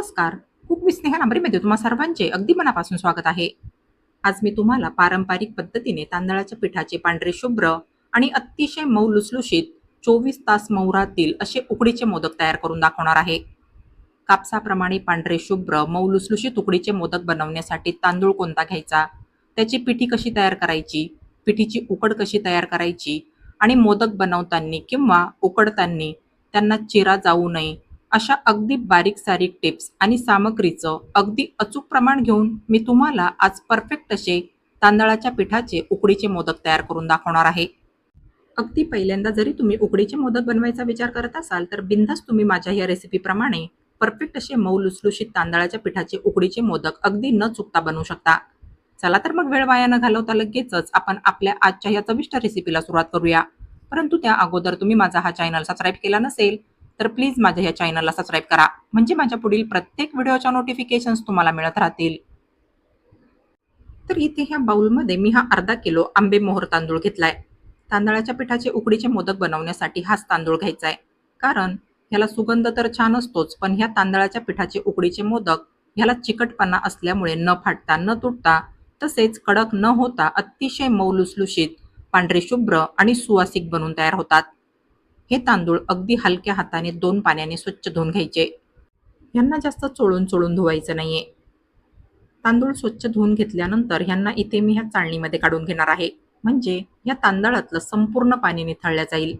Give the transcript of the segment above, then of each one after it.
नमस्कार. कुक विस्नेह नंबरीमध्ये तुम्हा सर्वांचे अगदी मनापासून स्वागत आहे. आज मी तुम्हाला पारंपरिक पद्धतीने तांदळाच्या पिठाचे पांढरे शुभ्र आणि अतिशय मऊ लुसलुशीत चोवीस तास मौरातील असे उकडीचे मोदक तयार करून दाखवणार आहे. कापसाप्रमाणे पांढरे शुभ्र मऊ लुसलुशीत उकडीचे मोदक बनवण्यासाठी तांदूळ कोणता घ्यायचा? त्याची पिठी कशी तयार करायची? पिठीची उकड कशी तयार करायची? आणि मोदक बनवताना किंवा उकडताना त्यांना चिरा जाऊ नये अशा अगदी बारीक सारीक टिप्स आणि सामग्रीचं अगदी अचूक प्रमाण घेऊन मी तुम्हाला आज परफेक्ट असे तांदळाच्या पिठाचे उकडीचे मोदक तयार करून दाखवणार आहे. अगदी पहिल्यांदा जरी तुम्ही उकडीचे मोदक बनवायचा विचार करत असाल तर बिंदास तुम्ही माझ्या या रेसिपीप्रमाणे परफेक्ट असे मऊ लुसलुशीत तांदळाच्या पिठाचे उकडीचे मोदक अगदी न चुकता बनवू शकता. चला तर मग वेळ वाया न घालवता लगेचच आपण आपल्या आजच्या या चविष्ट रेसिपीला सुरुवात करूया. परंतु त्या अगोदर तुम्ही माझा हा चॅनल सबस्क्राईब केला नसेल तर प्लीज माझ्या या चॅनलला सबस्क्राईब करा. म्हणजे माझ्या पुढील प्रत्येक व्हिडिओच्या नोटिफिकेशन्स तुम्हाला मिळत राहतील. तर इथे ह्या बाउलमध्ये मी हा अर्धा किलो आंबे मोहर तांदूळ घेतलाय. तांदळाच्या पिठाचे उकडीचे मोदक बनवण्यासाठी हाच तांदूळ घ्यायचा आहे कारण ह्याला सुगंध तर छान असतोच पण ह्या तांदळाच्या पिठाचे उकडीचे मोदक ह्याला चिकटपणा असल्यामुळे न फाटता न तुटता तसेच कडक न होता अतिशय मौलुसलुशीत पांढरे शुभ्र आणि सुवासिक बनून तयार होतात. हे तांदूळ अगदी हलक्या हाताने दोन पाण्याने स्वच्छ धुवून घ्यायचे. ह्यांना जास्त चोळून चोळून धुवायचं नाहीये. तांदूळ स्वच्छ धुवून घेतल्यानंतर ह्यांना इथे मी ह्या चाळणीमध्ये काढून घेणार आहे. म्हणजे या तांदळातलं संपूर्ण पाणी निथळल्या जाईल.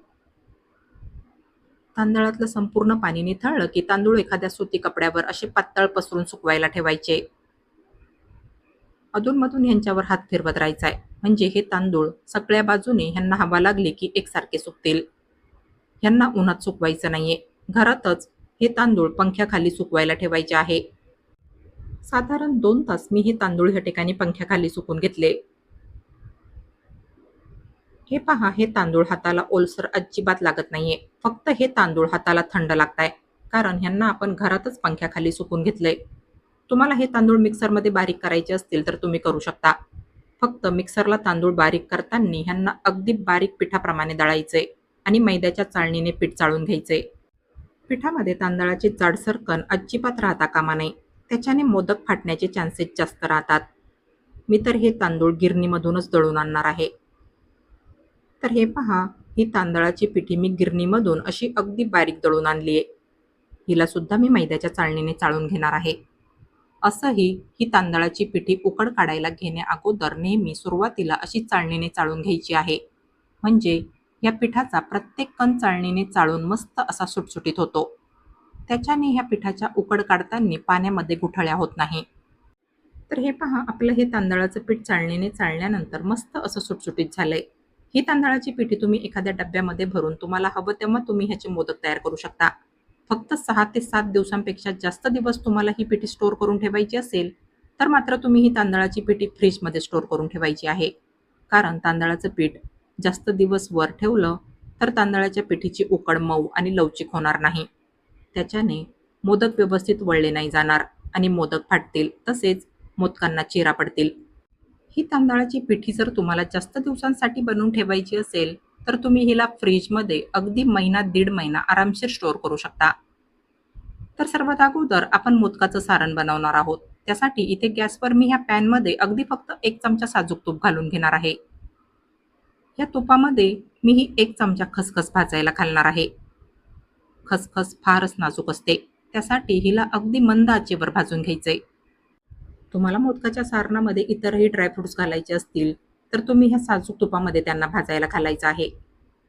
तांदळातलं संपूर्ण पाणी निथळलं की तांदूळ एखाद्या सुती कपड्यावर असे पातळ पसरून सुकवायला ठेवायचे. अधूनमधून ह्यांच्यावर हात फिरवत राहायचा आहे म्हणजे हे तांदूळ सगळ्या बाजूने ह्यांना हवा लागली की एकसारखे सुकतील. ह्यांना उन्हात सुकवायचं नाहीये. घरातच हे तांदूळ पंख्याखाली सुकवायला ठेवायचे आहे. साधारण दोन तास मी हे तांदूळ ह्या ठिकाणी पंख्याखाली सुकून घेतले. हे पहा हे तांदूळ हाताला ओलसर अजिबात लागत नाहीये. फक्त हे तांदूळ हाताला थंड लागताय. कारण ह्यांना आपण घरातच पंख्याखाली सुकून घेतलंय. तुम्हाला हे तांदूळ मिक्सरमध्ये बारीक करायचे असतील तर तुम्ही करू शकता. फक्त मिक्सरला तांदूळ बारीक करताना ह्यांना अगदी बारीक पिठाप्रमाणे दळायचे आणि मैद्याच्या चाळणीने पीठ चाळून घ्यायचे. पिठामध्ये तांदळाचे जाडसर कण अजिबात राहता कामा नये. त्याच्याने मोदक फाटण्याचे चान्सेस जास्त राहतात. मी तर हे तांदूळ गिरणीमधूनच दळून आणणार आहे. तर हे पहा ही तांदळाची पिठी मी गिरणीमधून अशी अगदी बारीक दळून आणली आहे. हिलासुद्धा मी मैद्याच्या चाळणीने चाळून घेणार आहे. असंही ही तांदळाची पिठी उकड काढायला घेण्या अगोदर नेहमी सुरुवातीला अशी चाळणीने चाळून घ्यायची आहे. म्हणजे या पिठाचा प्रत्येक कण चाळणीने चाळून मस्त असा सुटसुटीत होतो. त्याच्याने ह्या पिठाच्या उकड काढताना पाण्यामध्ये गुठळ्या होत नाही. तर हे पहा आपलं हे तांदळाचं पीठ चाळणीने चाळल्यानंतर मस्त असं सुटसुटीत झालंय. ही तांदळाची पिठी तुम्ही एखाद्या डब्यामध्ये भरून तुम्हाला हवं तेव्हा तुम्ही ह्याचे मोदक तयार करू शकता. फक्त सहा ते सात दिवसांपेक्षा जास्त दिवस तुम्हाला ही पिठी स्टोअर करून ठेवायची असेल तर मात्र तुम्ही ही तांदळाची पिठी फ्रीजमध्ये स्टोअर करून ठेवायची आहे. कारण तांदळाचं पीठ जास्त दिवस वर ठेवलं तर तांदळाच्या पिठीची उकड मऊ आणि लवचिक होणार नाही. त्याच्याने मोदक व्यवस्थित वळले नाही जाणार आणि मोदक फाटतील तसेच मोदकांना चिरा पडतील. ही तांदळाची पिठी जर तुम्हाला जास्त दिवसांसाठी बनवून ठेवायची असेल तर तुम्ही हिला फ्रीजमध्ये अगदी महिना दीड महिना आरामशीर स्टोअर करू शकता. तर सर्वात अगोदर आपण मोदकाचं सारण बनवणार आहोत. त्यासाठी इथे गॅसवर मी ह्या पॅनमध्ये अगदी फक्त एक चमचा साजूक तूप घालून घेणार आहे. या तुपामध्ये मी ही एक चमचा खसखस भाजायला घालणार आहे. खसखस फारच नाजूक असते. त्यासाठी हिला अगदी मंद आचेवर भाजून घ्यायचे तुम्हाला मोदकाच्या सारणामध्ये इतरही ड्रायफ्रुट्स घालायचे असतील तर तुम्ही ह्या साजूक तुपामध्ये त्यांना भाजायला घालायचं आहे.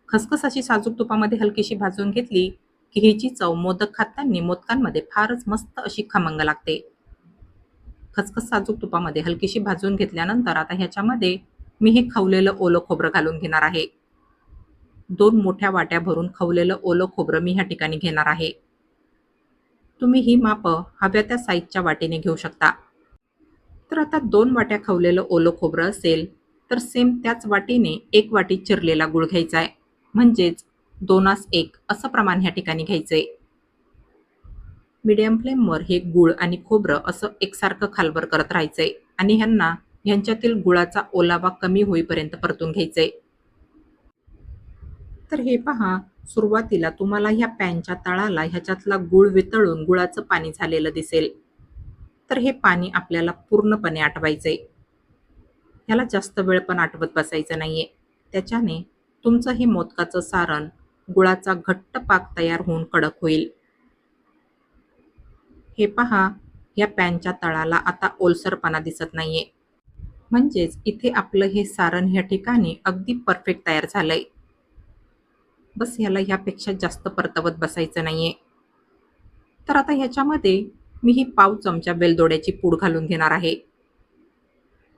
खसखस अशी साजूक तुपामध्ये हलकीशी भाजून घेतली की हिची चव मोदक खाताना मोदकांमध्ये फारच मस्त अशी खमंग लागते. खसखस साजूक तुपामध्ये हलकीशी भाजून घेतल्यानंतर आता ह्याच्यामध्ये मी हे खवलेलं ओलं खोबरं घालून घेणार आहे. दोन मोठ्या वाट्या भरून खवलेलं ओलं खोबरं मी ह्या ठिकाणी घेणार आहे. तुम्ही ही मापं हव्या त्या साईजच्या वाटेने घेऊ शकता. तर आता दोन वाट्या खवलेलं ओलं खोबरं असेल तर सेम त्याच वाटीने एक वाटी चिरलेला गुळ घ्यायचा आहे म्हणजेच दोनास एक असं प्रमाण ह्या ठिकाणी घ्यायचंय. मीडियम फ्लेमवर हे गुळ आणि खोबरं असं एकसारखं खालवर करत राहायचंय आणि ह्यांना ह्यांच्यातील गुळाचा ओलावा कमी होईपर्यंत परतून घ्यायचंय तर हे पहा सुरुवातीला तुम्हाला ह्या पॅनच्या तळाला ह्याच्यातला गुळ वितळून गुळाचं पाणी झालेलं दिसेल. तर हे पाणी आपल्याला पूर्णपणे आटवायचंय. ह्याला जास्त वेळ पण आटवत बसायचं नाहीये. त्याच्याने तुमचं हे मोदकाचं सारण गुळाचा घट्ट पाक तयार होऊन कडक होईल. हे पहा या पॅनच्या तळाला आता ओलसरपणा दिसत नाहीये. म्हणजेच इथे आपलं हे सारण ह्या ठिकाणी अगदी परफेक्ट तयार झालंय. बस ह्याला ह्यापेक्षा जास्त परतवत बसायचं नाहीये. तर आता ह्याच्यामध्ये मी ही पाव चमचा बेलदोड्याची पूड घालून घेणार आहे.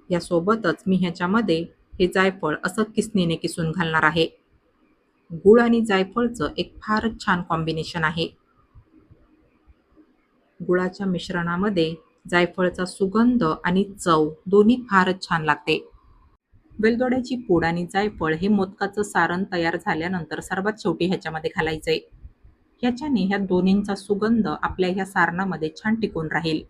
यासोबतच मी ह्याच्यामध्ये हे जायफळ असं किसनीने किसून घालणार आहे. गुळ आणि जायफळचं एक फारच छान कॉम्बिनेशन आहे. गुळाच्या मिश्रणामध्ये जायफळचा सुगंध आणि चव दोन्ही फारच छान लागते. वेलदोड्याची पूड आणि जायफळ हे मोदकाचं सारण तयार झाल्यानंतर सर्वात शेवटी ह्याच्यामध्ये घालायचंय ह्याच्याने ह्या दोन्हींचा सुगंध आपल्या ह्या सारणामध्ये छान टिकून राहील.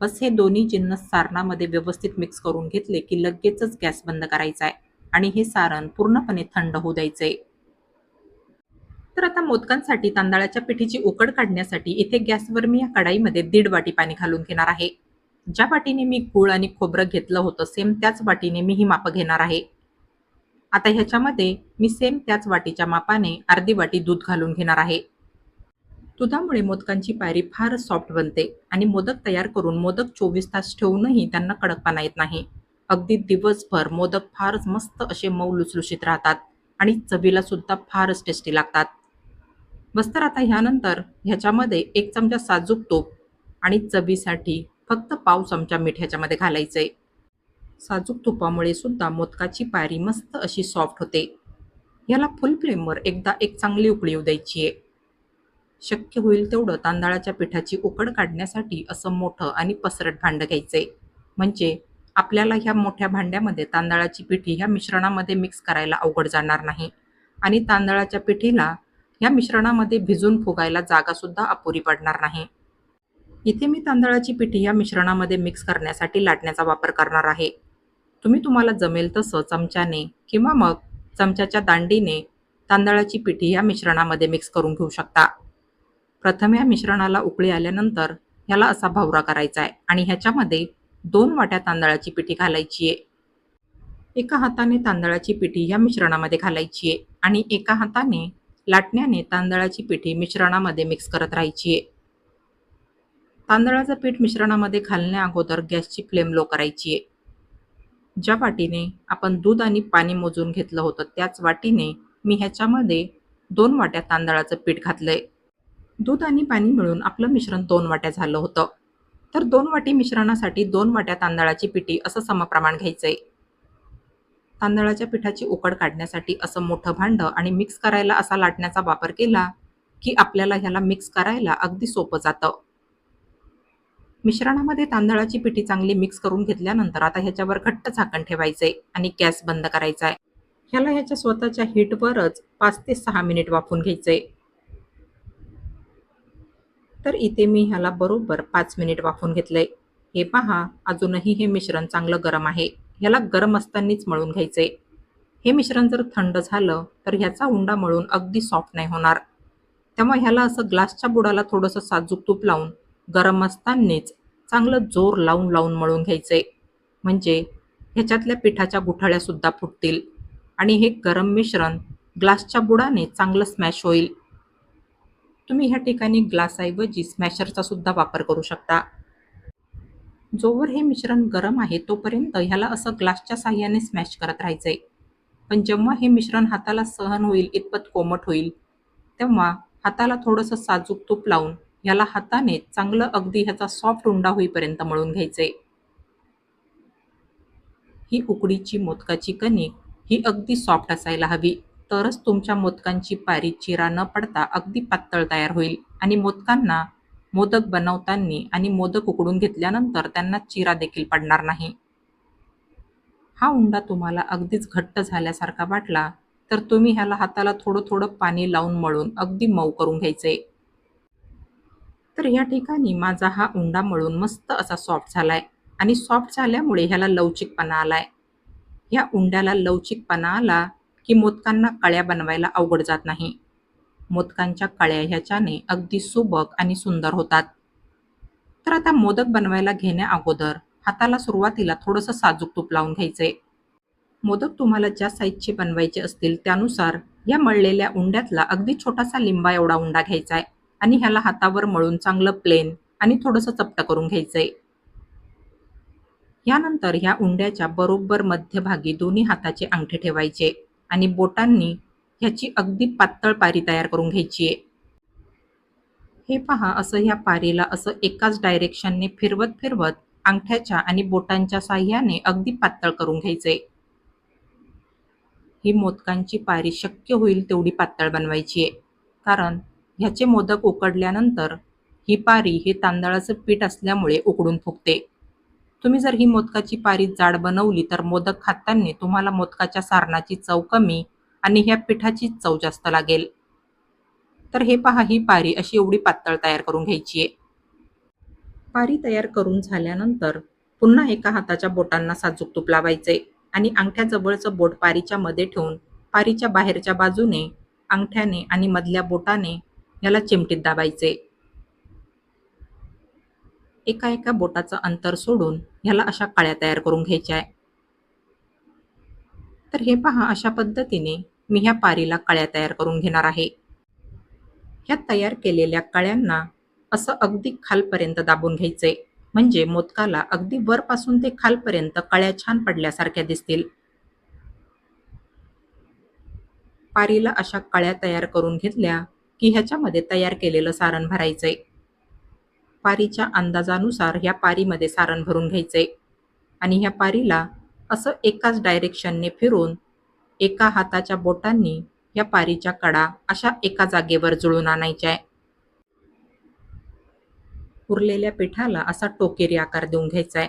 बस हे दोन्ही जिन्नस सारणामध्ये व्यवस्थित मिक्स करून घेतले की लगेचच गॅस बंद करायचा आहे आणि हे सारण पूर्णपणे थंड होऊ द्यायचे. तर आता मोदकांसाठी तांदळाच्या पिठीची उकड काढण्यासाठी इथे गॅसवर मी या कढाईमध्ये दीड वाटी पाणी घालून घेणार आहे. ज्या वाटीने मी गूळ आणि खोबरं घेतलं होतं सेम त्याच वाटीने मी ही मापं घेणार आहे. आता ह्याच्यामध्ये मी सेम त्याच वाटीच्या मापाने अर्धी वाटी दूध घालून घेणार आहे. दुधामुळे मोदकांची पायरी फार सॉफ्ट बनते आणि मोदक तयार करून मोदक चोवीस तास ठेवूनही त्यांना कडकपणा येत नाही. अगदी दिवसभर मोदक फारच मस्त असे मऊ लुसलुशीत राहतात आणि चवीला सुद्धा फारच टेस्टी लागतात. बस तर आता ह्यानंतर ह्याच्यामध्ये एक चमचा साजूक तूप आणि चवीसाठी फक्त पाव चमचा मीठ ह्याच्यामध्ये घालायचं आहे साजूक तुपामुळे सुद्धा मोदकाची पायरी मस्त अशी सॉफ्ट होते. याला फुल फ्लेमवर एकदा एक चांगली उकळी येऊ द्यायची आहे शक्य होईल तेवढं तांदळाच्या पिठाची उकड काढण्यासाठी असं मोठं आणि पसरट भांडं घ्यायचंय. म्हणजे आपल्याला ह्या मोठ्या भांड्यामध्ये तांदळाची पिठी ह्या मिश्रणामध्ये मिक्स करायला अवघड जाणार नाही. आणि तांदळाच्या पिठीला ह्या मिश्रणामध्ये भिजून फुगायला जागासुद्धा अपुरी पडणार नाही. इथे मी तांदळाची पिठी या मिश्रणामध्ये मिक्स करण्यासाठी लाटण्याचा वापर करणार आहे. तुम्ही तुम्हाला जमेल तसं चमच्याने किंवा मग चमच्याच्या दांडीने तांदळाची पिठी या मिश्रणामध्ये मिक्स करून घेऊ शकता. प्रथम या मिश्रणाला उकळी आल्यानंतर ह्याला असा भावरा करायचा आहे आणि ह्याच्यामध्ये दोन वाट्या तांदळाची पिठी घालायची आहे. एका हाताने तांदळाची पिठी या मिश्रणामध्ये घालायची आहे आणि एका हाताने लाटण्याने तांदळाची पिठी मिश्रणामध्ये मिक्स करत राहायची. आहे तांदळाचं पीठ मिश्रणामध्ये घालण्या अगोदर गॅसची फ्लेम लो करायची. आहे ज्या वाटीने आपण दूध आणि पाणी मोजून घेतलं होतं त्याच वाटीने मी ह्याच्यामध्ये दोन वाट्या तांदळाचं पीठ घातलंय. दूध आणि पाणी मिळून आपलं मिश्रण दोन वाट्या झालं होतं. तर दोन वाटी मिश्रणासाठी दोन वाट्या तांदळाची पिठी असं समप्रमाण घ्यायचंय. तांदळाच्या पिठाची उकड काढण्यासाठी असं मोठं भांडं आणि मिक्स करायला असा लाटण्याचा वापर केला की आपल्याला ह्याला मिक्स करायला अगदी सोपं जातं. मिश्रणामध्ये तांदळाची पिठी चांगली मिक्स करून घेतल्यानंतर आता ह्याच्यावर घट्ट झाकण ठेवायचंय आणि गॅस बंद करायचा आहे. ह्याला ह्याच्या स्वतःच्या हीटवरच पाच ते सहा मिनिट वाफून घ्यायचंय तर इथे मी ह्याला बरोबर पाच मिनिट वाफून घेतलंय. हे पहा अजूनही हे मिश्रण चांगलं गरम आहे. ह्याला गरम असतानाच मळून घ्यायचे. हे मिश्रण जर थंड झालं तर ह्याचा उंडा मळून अगदी सॉफ्ट नाही होणार. त्यामुळे ह्याला असं ग्लासच्या बुडाला थोडंसं साजूक तूप लावून गरम असतानाच चांगलं जोर लावून लावून मळून घ्यायचे. म्हणजे ह्याच्यातल्या पिठाच्या गुठळ्यासुद्धा फुटतील. आणि हे गरम मिश्रण ग्लासच्या बुडाने चांगलं स्मॅश होईल. तुम्ही ह्या ठिकाणी ग्लासऐवजी स्मॅशरचा सुद्धा वापर करू शकता. जोवर हे मिश्रण गरम आहे तोपर्यंत ह्याला असं ग्लासच्या साह्याने स्मॅश करत राहायचं आहे पण जेव्हा हे मिश्रण हाताला सहन होईल इतपत कोमट होईल तेव्हा हाताला थोडंसं साजूक तूप लावून ह्याला हाताने चांगलं अगदी ह्याचा सॉफ्ट उंडा होईपर्यंत मळून घ्यायचंय. ही उकडीची मोदकाची कणिक ही अगदी सॉफ्ट असायला हवी. तरच तुमच्या मोदकांची पारी चिरा न पडता अगदी पातळ तयार होईल आणि मोदकांना मोदक बनवताना आणि मोदक उकडून घेतल्यानंतर त्यांना चिरा देखील पडणार नाही. हा उंडा तुम्हाला अगदीच घट्ट झाल्यासारखा वाटला तर तुम्ही ह्याला हाताला थोडं थोडं पाणी लावून मळून अगदी मऊ करून घ्यायचे. तर ह्या ठिकाणी माझा हा उंडा मळून मस्त असा सॉफ्ट झालाय आणि सॉफ्ट झाल्यामुळे ह्याला लवचिकपणा आलाय. ह्या उंड्याला लवचिकपणा आला की मोदकांना कळ्या बनवायला अवघड जात नाही. मोदकांच्या कळ्या ह्याच्याने अगदी सुबक आणि सुंदर होतात. तर आता मोदक बनवायला घेण्या अगोदर हाताला सुरुवातीला थोडंसं साजूक तूप लावून घ्यायचे. मोदक तुम्हाला ज्या साईजचे बनवायचे असतील त्यानुसार या मळलेल्या उंड्यातला अगदी छोटासा लिंबा एवढा उंडा घ्यायचा आहे आणि ह्याला हातावर मळून चांगलं प्लेन आणि थोडंसं चपटं करून घ्यायचंय. यानंतर ह्या उंड्याच्या बरोबर मध्यभागी दोन्ही हाताचे अंगठे ठेवायचे आणि बोटांनी ह्याची अगदी पातळ पारी तयार करून घ्यायची आहे. हे पहा असं ह्या पारीला असं एकाच डायरेक्शनने फिरवत फिरवत अंगठ्याच्या आणि बोटांच्या साह्याने अगदी पातळ करून घ्यायचंय. ही मोदकांची पारी शक्य होईल तेवढी पातळ बनवायची आहे. कारण ह्याचे मोदक उकडल्यानंतर ही पारी हे तांदळाचं पीठ असल्यामुळे उकडून फुगते. तुम्ही जर ही मोदकाची पारी जाड बनवली तर मोदक खाताना तुम्हाला मोदकाच्या सारणाची चव कमी आणि ह्या पिठाची चव जास्त लागेल. तर हे पहा ही पारी अशी एवढी पातळ तयार करून घ्यायची आहे पारी तयार करून झाल्यानंतर पुन्हा एका हाताच्या बोटांना साजूक तूप लावायचे आणि अंगठ्याजवळचं बोट पारीच्या मध्ये ठेवून पारीच्या बाहेरच्या बाजूने अंगठ्याने आणि मधल्या बोटाने याला चिमटीत दाबायचे. एका एका बोटाचं अंतर सोडून ह्याला अशा काळ्या तयार करून घ्यायच्या आहे. तर हे पहा अशा पद्धतीने मी ह्या पारीला कळ्या तयार करून घेणार आहे. ह्या तयार केलेल्या कळ्यांना असं अगदी खालपर्यंत दाबून घ्यायचंय. म्हणजे मोदकाला अगदी वरपासून ते खालपर्यंत कळ्या छान पडल्यासारख्या दिसतील. पारीला अशा कळ्या तयार करून घेतल्या की ह्याच्यामध्ये तयार केलेलं सारण भरायचंय. पारीच्या अंदाजानुसार ह्या पारीमध्ये सारण भरून घ्यायचंय. आणि ह्या पारीला असं एकाच डायरेक्शनने फिरून एका हाताच्या बोटांनी या पारीच्या कडा अशा एका जागेवर जुळून आणायच्या. उरलेल्या पिठाला असा टोकेरी आकार देऊन घ्यायचा. आहे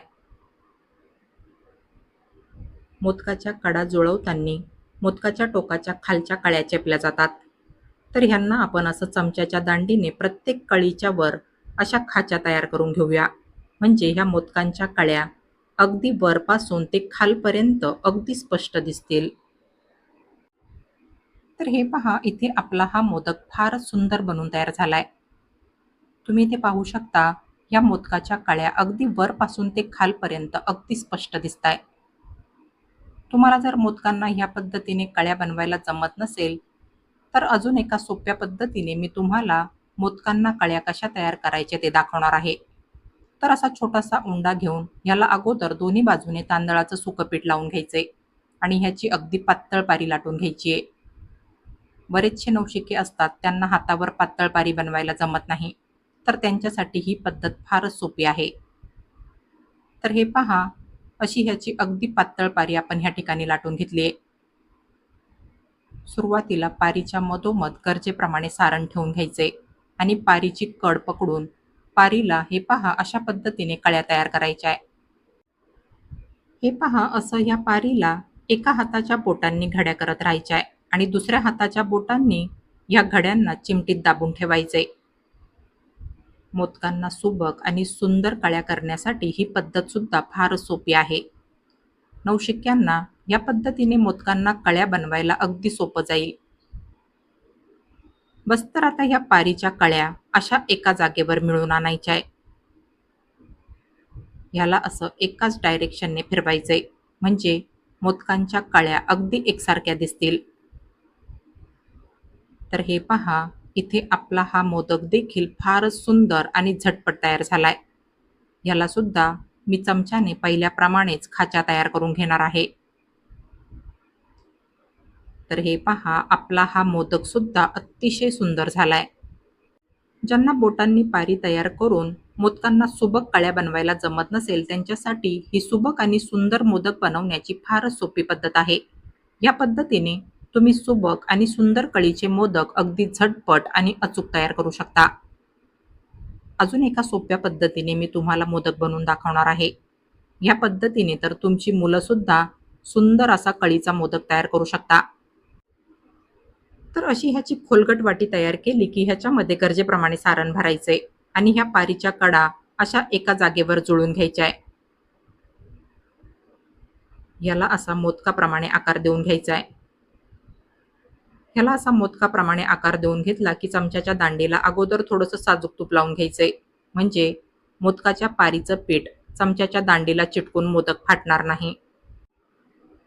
मोदकाच्या कडा जुळवताना मोदकाच्या टोकाच्या खालच्या कळ्या चेपल्या जातात. तर ह्यांना आपण असं चमच्याच्या दांडीने प्रत्येक कळीच्या वर अशा खाच्या तयार करून घेऊया. म्हणजे ह्या मोदकांच्या कळ्या अगदी वरपासून ते खालपर्यंत अगदी स्पष्ट दिसतील. तर हे पहा इथे आपला हा मोदक फारच सुंदर बनून तयार झालाय. तुम्ही इथे पाहू शकता या मोदकाच्या कळ्या अगदी वरपासून ते खालपर्यंत अगदी स्पष्ट दिसत आहे तुम्हाला जर मोदकांना ह्या पद्धतीने कळ्या बनवायला जमत नसेल तर अजून एका सोप्या पद्धतीने मी तुम्हाला मोदकांना कळ्या कशा तयार करायच्या ते दाखवणार आहे. तर असा छोटासा उंडा घेऊन याला अगोदर दोन्ही बाजूने तांदळाचं सुकं पीठ लावून घ्यायचे आणि ह्याची अगदी पातळ पारी लाटून घ्यायची. आहे बरेचसे नवशिके असतात त्यांना हातावर पातळ पारी बनवायला जमत नाही तर त्यांच्यासाठी ही पद्धत फारच सोपी आहे. तर हे पहा अशी ह्याची अगदी पातळ पारी आपण ह्या ठिकाणी लाटून घेतली आहे सुरुवातीला पारीच्या मधोमध गरजेप्रमाणे सारण ठेवून घ्यायचे आणि पारीची कड पकडून पारीला हे पहा अशा पद्धतीने कळ्या तयार करायच्या आहे हे पहा असं ह्या पारीला एका हाताच्या बोटांनी घड्या करत राहायच्या आहे आणि दुसऱ्या हाताच्या बोटांनी या घड्यांना चिमटीत दाबून ठेवायचे. मोदकांना सुबक आणि सुंदर कळ्या करण्यासाठी ही पद्धत सुद्धा फारच सोपी आहे. नवशिक्यांना या पद्धतीने मोदकांना कळ्या बनवायला अगदी सोपं जाईल. बस्तर आता ह्या पारीच्या कळ्या अशा एका जागेवर मिळून आणायच्या आहे ह्याला असं एकाच डायरेक्शनने फिरवायचंय. म्हणजे मोदकांच्या कळ्या अगदी एकसारख्या दिसतील. तर हे पहा इथे आपला हा मोदक देखील फारच सुंदर आणि झटपट तयार झालाय. ह्याला सुद्धा मी चमच्याने पहिल्याप्रमाणेच खाच्या तयार करून घेणार आहे. तर हे पहा आपला हा मोदक सुद्धा अतिशय सुंदर झालाय. ज्यांना बोटांनी पारी तयार करून मोदकांना सुबक कळ्या बनवायला जमत नसेल त्यांच्यासाठी ही सुबक आणि सुंदर मोदक बनवण्याची फारच सोपी पद्धत आहे. या पद्धतीने तुम्ही सुबक आणि सुंदर कळीचे मोदक अगदी झटपट आणि अचूक तयार करू शकता. अजून एका सोप्या पद्धतीने मी तुम्हाला मोदक बनवून दाखवणार आहे. या पद्धतीने तर तुमची मुलं सुद्धा सुंदर असा कळीचा मोदक तयार करू शकता. तर अशी ह्याची खोलगट वाटी तयार केली की ह्याच्यामध्ये गरजेप्रमाणे सारण भरायचंय आणि ह्या पारीच्या कडा अशा एका जागेवर जुळून घ्यायच्या आहे. याला असा मोदकाप्रमाणे आकार देऊन घ्यायचा आहे. ह्याला असा मोदकाप्रमाणे आकार देऊन घेतला की चमच्याच्या दांडीला अगोदर थोडंसं साजूक तूप लावून घ्यायचंय. म्हणजे मोदकाच्या पारीचं पीठ चमच्याच्या दांडीला चिटकून मोदक फाटणार नाही.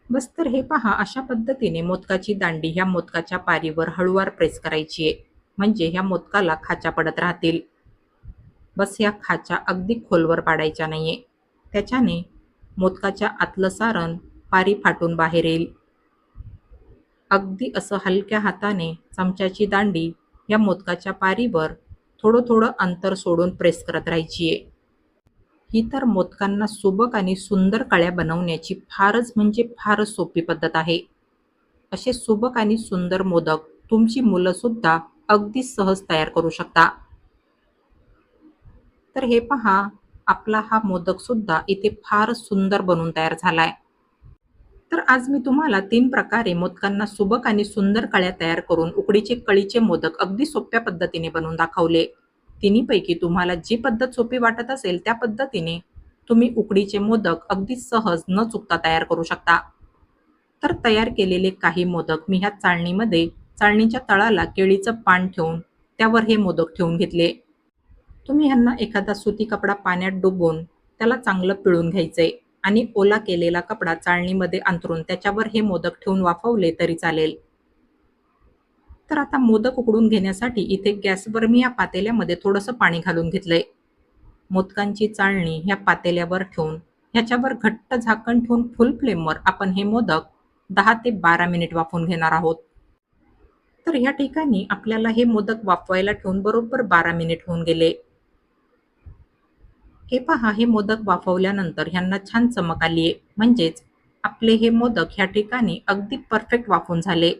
बस तर हे पहा अशा पद्धतीने मोदकाची दांडी ह्या मोदकाच्या पारीवर हळूवार प्रेस करायची आहे. म्हणजे ह्या मोदकाला खाच्या पडत राहतील. बस ह्या खाच्या अगदी खोलवर पाडायच्या नाही आहे त्याच्याने मोदकाच्या आतलं सारण पारी फाटून बाहेर येईल. अगदी असं हलक्या हाताने चमच्याची दांडी या मोदकाच्या पारीवर थोडं थोडं अंतर सोडून प्रेस करत राहायची आहे. ही तर मोदकांना सुबक आणि सुंदर कळ्या बनवण्याची फारच म्हणजे फारच सोपी पद्धत आहे. असे सुबक आणि सुंदर मोदक तुमची मुलं सुद्धा अगदी सहज तयार करू शकता. तर हे पहा आपला हा मोदक सुद्धा इथे फारच सुंदर बनून तयार झालाय. तर आज मी तुम्हाला तीन प्रकारे मोदकांना सुबक आणि सुंदर कळ्या तयार करून उकडीचे कळीचे मोदक अगदी सोप्या पद्धतीने बनवून दाखवले. तिन्हीपैकी तुम्हाला जी पद्धत सोपी वाटत असेल त्या पद्धतीने तुम्ही उकडीचे मोदक अगदी सहज न चुकता तयार करू शकता. तर तयार केलेले काही मोदक मी ह्या चाळणीमध्ये चाळणीच्या तळाला केळीचं पान ठेवून त्यावर हे मोदक ठेवून घेतले. तुम्ही ह्यांना एखादा सुती कपडा पाण्यात डुबवून त्याला चांगलं पिळून घ्यायचंय आणि ओला केलेला कपडा चाळणीमध्ये अंतरून त्याच्यावर हे मोदक ठेवून वाफवले तरी चालेल. तर आता मोदक उकडून घेण्यासाठी इथे गॅसवर मी या पातेल्यामध्ये थोडंसं पाणी घालून घेतलंय. मोदकांची चाळणी ह्या पातेल्यावर ठेवून ह्याच्यावर घट्ट झाकण ठेवून फुल फ्लेमवर आपण हे मोदक दहा ते बारा मिनिट वाफवून घेणार आहोत. तर ह्या ठिकाणी आपल्याला हे मोदक वाफवायला ठेवून बरोबर बारा मिनिट होऊन गेले. हे पहा हे मोदक वाफवल्यानंतर ह्यांना छान चमक आली आहे म्हणजेच आपले हे मोदक ह्या ठिकाणी अगदी परफेक्ट वाफून झाले.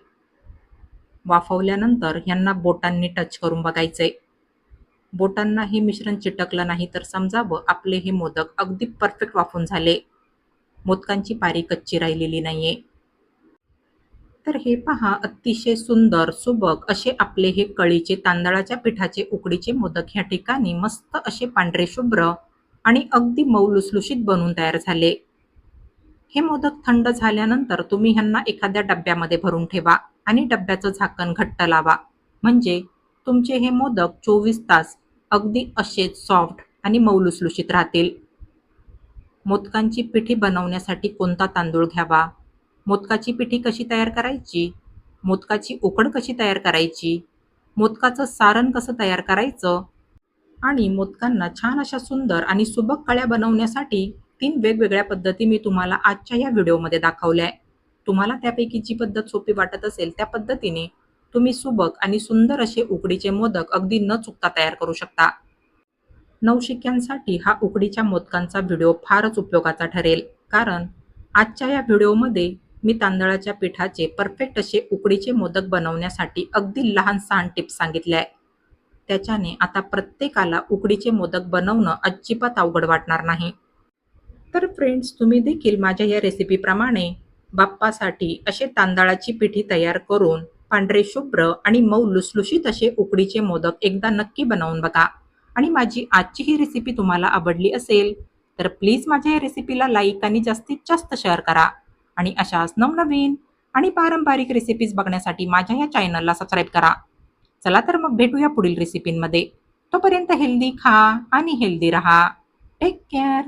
वाफवल्यानंतर ह्यांना बोटांनी टच करून बघायचंय. बोटांना हे मिश्रण चिटकलं नाही तर समजावं आपले हे मोदक अगदी परफेक्ट वाफून झाले. मोदकांची पारी कच्ची राहिलेली नाहीये. तर हे पहा अतिशय सुंदर सुबक असे आपले हे कळीचे तांदळाच्या पिठाचे उकडीचे मोदक ह्या ठिकाणी मस्त असे पांढरे शुभ्र आणि अगदी मऊ लुसलुशीत बनून तयार झाले. हे मोदक थंड झाल्यानंतर तुम्ही ह्यांना एखाद्या डब्यामध्ये भरून ठेवा. आणि डब्याचं झाकण घट्ट लावा. म्हणजे तुमचे हे मोदक चोवीस तास अगदी असेच सॉफ्ट आणि मऊ लुसलुशीत राहतील. मोदकांची पिठी बनवण्यासाठी कोणता तांदूळ घ्यावा? मोदकाची पिठी कशी तयार करायची? मोदकाची उकड कशी तयार करायची? मोदकाचं सारण कसं तयार करायचं? आणि मोदकांना छान अशा सुंदर आणि सुबक कळ्या बनवण्यासाठी तीन वेगवेगळ्या पद्धती मी तुम्हाला आजच्या या व्हिडिओमध्ये दाखवल्या आहे तुम्हाला त्यापैकी जी पद्धत सोपी वाटत असेल त्या पद्धतीने तुम्ही सुबक आणि सुंदर असे उकडीचे मोदक अगदी न चुकता तयार करू शकता. नवशिक्यांसाठी हा उकडीच्या मोदकांचा व्हिडिओ फारच उपयोगाचा ठरेल. कारण आजच्या या व्हिडिओमध्ये मी तांदळाच्या पिठाचे परफेक्ट असे उकडीचे मोदक बनवण्यासाठी अगदी लहान सहान टिप्स सांगितल्या आहे त्याच्याने आता प्रत्येकाला उकडीचे मोदक बनवणं अजिबात अवघड वाटणार नाही. तर फ्रेंड्स तुम्ही देखील माझ्या या रेसिपीप्रमाणे बाप्पासाठी असे तांदळाची पिठी तयार करून पांढरे शुभ्र आणि मऊ लुसलुशीत असे उकडीचे मोदक एकदा नक्की बनवून बघा. आणि माझी आजची ही रेसिपी तुम्हाला आवडली असेल तर प्लीज माझ्या या रेसिपीला लाईक आणि जास्तीत जास्त शेअर करा. आणि अशाच नवनवीन आणि पारंपरिक रेसिपीज बघण्यासाठी माझ्या या चॅनलला सबस्क्राईब करा. चला तर मग भेटूया पुढील रेसिपींमध्ये तोपर्यंत हेल्दी खा आणि हेल्दी रहा. Take care